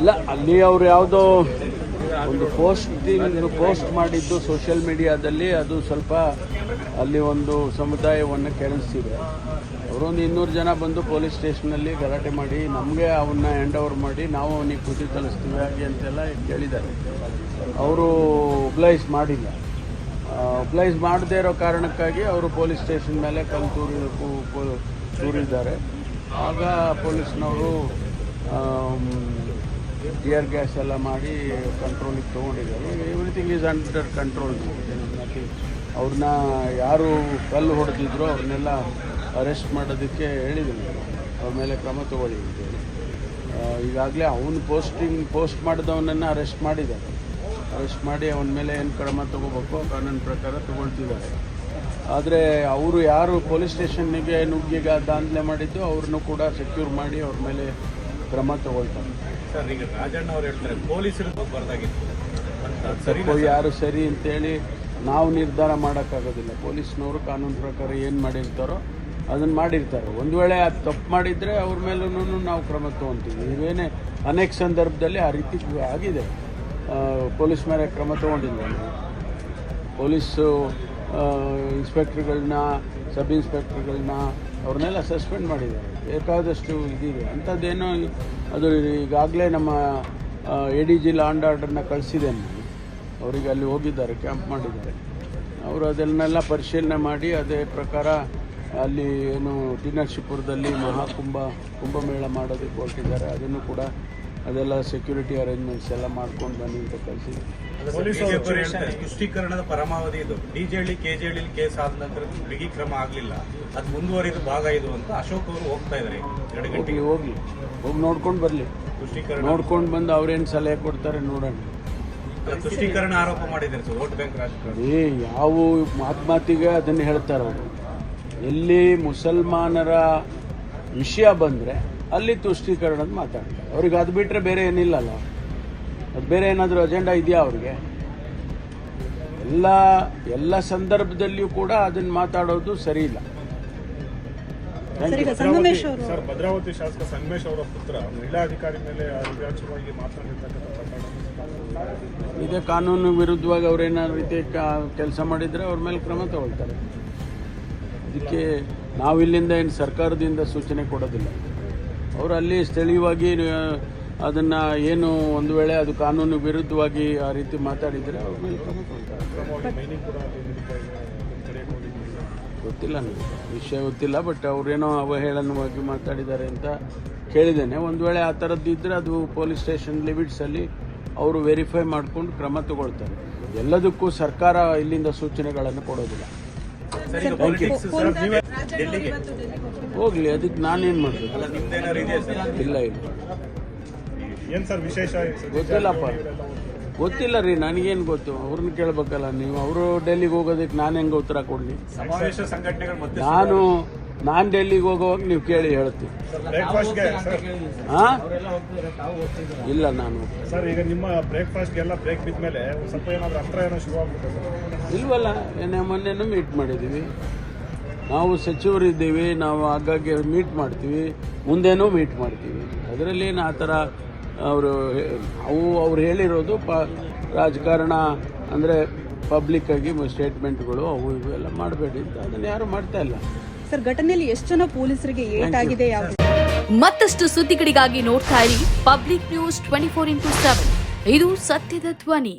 ಇಲ್ಲ, ಅಲ್ಲಿ ಅವ್ರು ಯಾವುದೋ ಒಂದು ಪೋಸ್ಟಿಂಗ್ ಪೋಸ್ಟ್ ಮಾಡಿದ್ದು ಸೋಷಿಯಲ್ ಮೀಡಿಯಾದಲ್ಲಿ ಅದು ಸ್ವಲ್ಪ ಅಲ್ಲಿ ಒಂದು ಸಮುದಾಯವನ್ನು ಕೆರಳಿಸಿದೆ. ಅವರೊಂದು ಇನ್ನೂರು ಜನ ಬಂದು ಪೊಲೀಸ್ ಸ್ಟೇಷನಲ್ಲಿ ಗಲಾಟೆ ಮಾಡಿ, ನಮಗೆ ಅವನ್ನ ಹ್ಯಾಂಡ್ ಓವರ್ ಮಾಡಿ, ನಾವು ಅವನಿಗೆ ಖುಷಿ ತಲಿಸ್ತೀವಿ ಹಾಗೆ ಅಂತೆಲ್ಲ ಕೇಳಿದ್ದಾರೆ. ಅವರು ಒಬ್ಲೈಸ್ ಮಾಡಿಲ್ಲ. ಒಬ್ಲೈಸ್ ಮಾಡದೇ ಇರೋ ಕಾರಣಕ್ಕಾಗಿ ಅವರು ಪೊಲೀಸ್ ಸ್ಟೇಷನ್ ಮೇಲೆ ಕಲ್ಲು ತೂರಿ ತೂರಿದ್ದಾರೆ. ಆಗ ಪೊಲೀಸ್ನವರು ಟಿಯರ್ ಗ್ಯಾಸ್ ಎಲ್ಲ ಮಾಡಿ ಕಂಟ್ರೋಲಿಗೆ ತೊಗೊಂಡಿದ್ದಾರೆ. ಎವ್ರಿಥಿಂಗ್ ಈಸ್ ಅಂಡರ್ ಕಂಟ್ರೋಲ್ ಅವ್ರನ್ನ ಯಾರು ಕಲ್ಲು ಹೊಡೆದಿದ್ರು ಅವ್ರನ್ನೆಲ್ಲ ಅರೆಸ್ಟ್ ಮಾಡೋದಕ್ಕೆ ಹೇಳಿದ್ದೀನಿ. ಅವ್ರ ಮೇಲೆ ಕ್ರಮ ತಗೊಳ್ಳಿ ಈಗಾಗಲೇ ಅವನು ಪೋಸ್ಟಿಂಗ್ ಪೋಸ್ಟ್ ಮಾಡಿದವನನ್ನು ಅರೆಸ್ಟ್ ಮಾಡಿದ್ದಾರೆ ಅರೆಸ್ಟ್ ಮಾಡಿ ಅವನ ಮೇಲೆ ಏನು ಕ್ರಮ ತಗೋಬೇಕು ಕಾನೂನು ಪ್ರಕಾರ ತಗೊಳ್ತಿದ್ದಾರೆ. ಆದರೆ ಅವರು ಯಾರು ಪೊಲೀಸ್ ಸ್ಟೇಷನ್ನಿಗೆ ನುಗ್ಗಿಗ ದಾಂಧಲೆ ಮಾಡಿದ್ದು ಅವ್ರನ್ನೂ ಕೂಡ ಸೆಕ್ಯೂರ್ ಮಾಡಿ ಅವ್ರ ಮೇಲೆ ಕ್ರಮ ತಗೊಳ್ತಾರೆ. ಸರ್ ಈಗ ರಾಜಣ್ಣ ಅವ್ರು ಹೇಳ್ತಾರೆ ಪೊಲೀಸರು ಹೋಗ್ಬಾರ್ದಾಗಿತ್ತು. ಸರಿ ಯಾರು ಸರಿ ಅಂತೇಳಿ ನಾವು ನಿರ್ಧಾರ ಮಾಡೋಕ್ಕಾಗೋದಿಲ್ಲ. ಪೊಲೀಸ್ನವರು ಕಾನೂನು ಪ್ರಕಾರ ಏನು ಮಾಡಿರ್ತಾರೋ ಅದನ್ನು ಮಾಡಿರ್ತಾರೆ. ಒಂದು ವೇಳೆ ಅದು ತಪ್ಪು ಮಾಡಿದರೆ ಅವ್ರ ಮೇಲೂ ನಾವು ಕ್ರಮ ತೊಗೊತೀವಿ. ನೀವೇನೇ ಅನೇಕ ಸಂದರ್ಭದಲ್ಲಿ ಆ ರೀತಿ ಆಗಿದೆ. ಪೊಲೀಸ್ ಮೇಲೆ ಕ್ರಮ ನಾವು. ಪೊಲೀಸು ಇನ್ಸ್ಪೆಕ್ಟ್ರ್ಗಳನ್ನ, ಸಬ್ ಇನ್ಸ್ಪೆಕ್ಟ್ರ್ಗಳನ್ನ ಅವ್ರನ್ನೆಲ್ಲ ಸಸ್ಪೆಂಡ್ ಮಾಡಿದ್ದಾರೆ. ಬೇಕಾದಷ್ಟು ಇದಿದೆ. ಅಂಥದ್ದೇನೋ ಅದು ಈಗಾಗಲೇ ನಮ್ಮ ಎ ಡಿ ಜಿ ಲಾಂಡ್ ಆರ್ಡರ್ನ ಕಳಿಸಿದ್ದೇನೆ. ಅವರಿಗೆ ಅಲ್ಲಿ ಹೋಗಿದ್ದಾರೆ, ಕ್ಯಾಂಪ್ ಮಾಡಿದ್ದಾರೆ. ಅವರು ಅದನ್ನೆಲ್ಲ ಪರಿಶೀಲನೆ ಮಾಡಿ, ಅದೇ ಪ್ರಕಾರ ಅಲ್ಲಿ ಏನು ದಿನರ್ಶಿಪುರದಲ್ಲಿ ಮಹಾಕುಂಭ, ಕುಂಭಮೇಳ ಮಾಡೋದಕ್ಕೆ ಹೊರಟಿದ್ದಾರೆ. ಅದನ್ನು ಕೂಡ ಅದೆಲ್ಲ ಸೆಕ್ಯೂರಿಟಿ ಅರೇಂಜ್ಮೆಂಟ್ಸ್ ಎಲ್ಲ ಮಾಡ್ಕೊಂಡು ಬನ್ನಿ ಅಂತ ಕಳಿಸಿದ್ದಾರೆ ಬಿಜೆಪಿ ಪರಮಾವಧಿ ಇದು. ಡಿಜೆಹಳ್ಳಿ ಕೆಜೆಹಳ್ಳಿ ಕೇಸ್ ಆದ ನಂತರ ಬಿಗಿ ಕ್ರಮ ಆಗಲಿಲ್ಲ. ಅದು ಮುಂದುವರಿದ ಭಾಗ ಇದು ಅಂತ ಅಶೋಕ್ ಅವರು ಹೋಗ್ತಾ ಇದ್ದಾರೆ ಎರಡು ಗಂಟೆಗೆ. ಹೋಗ್ಲಿ ಹೋಗ್ಲಿ. ಹೋಗಿ ನೋಡ್ಕೊಂಡು ಬರಲಿ. ತುಷ್ಟೀಕರಣ. ನೋಡ್ಕೊಂಡು ಬಂದು ಅವ್ರೇನು ಸಲಹೆ ಕೊಡ್ತಾರೆ ನೋಡೋಣ. ತುಷ್ಟೀಕರಣ ಆರೋಪ ಮಾಡಿದ್ದಾರೆ ಸರ್ ವೋಟ್ ಬ್ಯಾಂಕ್ ರಾಜಕಾರಣ. ಏ ಯಾವ ಮಾತು ಮಾತಿಗೆ ಅದನ್ನು ಹೇಳ್ತಾರೆ ಅವರು. ಎಲ್ಲಿ ಮುಸಲ್ಮಾನರ ವಿಷಯ ಬಂದರೆ ಅಲ್ಲಿ ತುಷ್ಟೀಕರಣದ ಮಾತಾಡ್ತಾರೆ. ಅವ್ರಿಗೆ ಅದು ಬಿಟ್ಟರೆ ಬೇರೆ ಏನಿಲ್ಲಲ್ಲ. ಅದು ಬೇರೆ ಏನಾದರೂ ಅಜೆಂಡಾ ಇದೆಯಾ ಅವ್ರಿಗೆ? ಎಲ್ಲ ಎಲ್ಲ ಸಂದರ್ಭದಲ್ಲಿಯೂ ಕೂಡ ಅದನ್ನು ಮಾತಾಡೋದು ಸರಿ ಇಲ್ಲ. ಸರ್ ಭದ್ರಾವತಿ ಶಾಸಕ ಸಂಗಮೇಶ್ ಅವರ ಪುತ್ರ ಮಹಿಳಾ ಅಧಿಕಾರಿ ಮೇಲೆ ಅವಿಭಾಜ್ಯವಾಗಿ ಮಾತನಾಡಿರ್ತಕ್ಕಂಥ ಪ್ರಕರಣ ಇದೇ ಕಾನೂನು ವಿರುದ್ಧವಾಗಿ ಅವ್ರೇನಾದ್ರು ರೀತಿ ಕೆಲಸ ಮಾಡಿದರೆ ಅವ್ರ ಮೇಲೆ ಕ್ರಮ ತಗೊಳ್ತಾರೆ. ಇದಕ್ಕೆ ನಾವಿಲ್ಲಿಂದ ಏನು ಸರ್ಕಾರದಿಂದ ಸೂಚನೆ ಕೊಡೋದಿಲ್ಲ. ಅವರು ಅಲ್ಲಿ ಸ್ಥಳೀಯವಾಗಿ ಅದನ್ನು ಏನು ಒಂದು ವೇಳೆ ಅದು ಕಾನೂನು ವಿರುದ್ಧವಾಗಿ ಆ ರೀತಿ ಮಾತಾಡಿದರೆ ಅವ್ರ ಗೊತ್ತಿಲ್ಲ ನನಗೆ. ವಿಷಯ ಗೊತ್ತಿಲ್ಲ ಬಟ್ ಅವರೇನೋ ಅವಹೇಳನವಾಗಿ ಮಾತಾಡಿದ್ದಾರೆ ಅಂತ ಕೇಳಿದ್ದೇನೆ. ಒಂದು ವೇಳೆ ಆ ಥರದ್ದು ಇದ್ದರೆ ಅದು ಪೊಲೀಸ್ ಸ್ಟೇಷನ್ ಲಿಮಿಟ್ಸಲ್ಲಿ ಅವರು ವೆರಿಫೈ ಮಾಡಿಕೊಂಡು ಕ್ರಮ ತಗೊಳ್ತಾರೆ. ಎಲ್ಲದಕ್ಕೂ ಸರ್ಕಾರ ಇಲ್ಲಿಂದ ಸೂಚನೆಗಳನ್ನು ಕೊಡೋದಿಲ್ಲ. ಹೋಗಲಿ ಅದಕ್ಕೆ ನಾನೇನು ಸರ್? ಇಲ್ಲ ಇಲ್ಲ. ಏನು ಸರ್ ವಿಶೇಷ? ಗೊತ್ತಿಲ್ಲಪ್ಪ. ಗೊತ್ತಿಲ್ಲ ರೀ ನನಗೇನು ಗೊತ್ತು? ಅವ್ರನ್ನ ಕೇಳ್ಬೇಕಲ್ಲ ನೀವು. ಅವರು ಡೆಲ್ಲಿಗೆ ಹೋಗೋದಕ್ಕೆ ನಾನು ಹೆಂಗೆ ಉತ್ತರ ಕೊಡಲಿ? ಸಮಾವೇಶ ಸಂಘಟನೆಗಳು ಮತ್ತೆ ನಾನು ನಾನು ಡೆಲ್ಲಿಗೆ ಹೋಗೋವಾಗ ನೀವು ಕೇಳಿ ಹೇಳ್ತೀವಿ ಹಾಂ ಇಲ್ಲ ನಾನು. ಸರ್ ಈಗ ನಿಮ್ಮ ಬ್ರೇಕ್ಫಾಸ್ಟ್ಗೆಲ್ಲ ಬ್ರೇಕ್ ಬಿದ್ದ ಮೇಲೆ ಸ್ವಲ್ಪ ಏನಾದರೂ ಅಂತರ ಏನೋ ಶುರು ಆಗ್ಬಿಟ್ಟು ಸರ್ ಇಲ್ವಲ್ಲ ಏನೇ ಮೊನ್ನೆನೂ ಮೀಟ್ ಮಾಡಿದ್ದೀವಿ ನಾವು ಸಚಿವರಿದ್ದೀವಿ ನಾವು ಆಗಾಗ್ಗೆ ಮೀಟ್ ಮಾಡ್ತೀವಿ ಮುಂದೇನೂ ಮೀಟ್ ಮಾಡ್ತೀವಿ. ಅದರಲ್ಲಿ ಏನು ಆ ಥರ ಅವರು ಅವು ಅವ್ರು ಹೇಳಿರೋದು ಪ ರಾಜಕಾರಣ ಅಂದರೆ ಪಬ್ಲಿಕ್ಕಾಗಿ ಸ್ಟೇಟ್ಮೆಂಟ್ಗಳು ಅವು ಇವು ಎಲ್ಲ ಮಾಡಬೇಡಿ ಅಂತ. ಅದನ್ನು ಯಾರು ಮಾಡ್ತಾ ಇಲ್ಲ. ಸರ್ ಘಟನೆಯಲ್ಲಿ ಎಷ್ಟು ಜನ ಪೊಲೀಸರಿಗೆ ಏಟಾಗಿದೆ ಯಾವ ಮತ್ತಷ್ಟು ಸುದ್ದಿಗಳಿಗಾಗಿ ನೋಡ್ತಾ ಇರಿ public news twenty four into seven ಇದು ಸತ್ಯದ ಧ್ವನಿ.